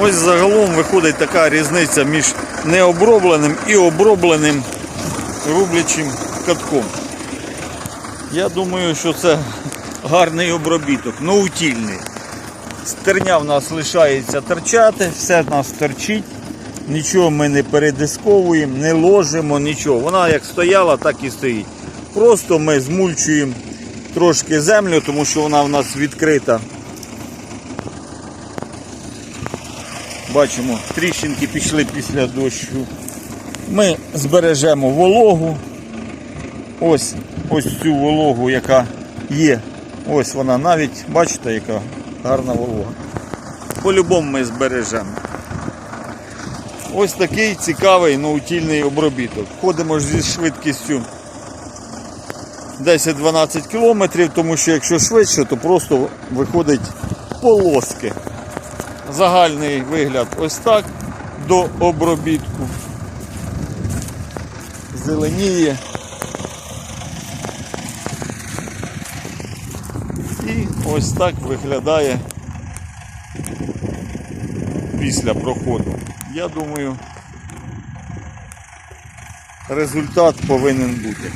Ось загалом виходить така різниця між необробленим і обробленим рублячим катком. Я думаю, що це гарний обробіток, наутільний. Стерня в нас лишається торчати, все в нас торчить. Нічого ми не передисковуємо, не ложимо, нічого. Вона як стояла, так і стоїть. Просто ми змульчуємо трошки землю, тому що вона в нас відкрита. Бачимо, тріщинки пішли після дощу. Ми збережемо вологу. Ось, ось цю вологу, яка є. Ось вона навіть, бачите, яка гарна волога. По-любому ми збережемо. Ось такий цікавий наутільний обробіток. Ходимо зі швидкістю 10-12 км, тому що якщо швидше, то просто виходить полоски. Загальний вигляд ось так до обробітку. Зеленіє. І ось так виглядає після проходу. Я думаю, результат повинен бути.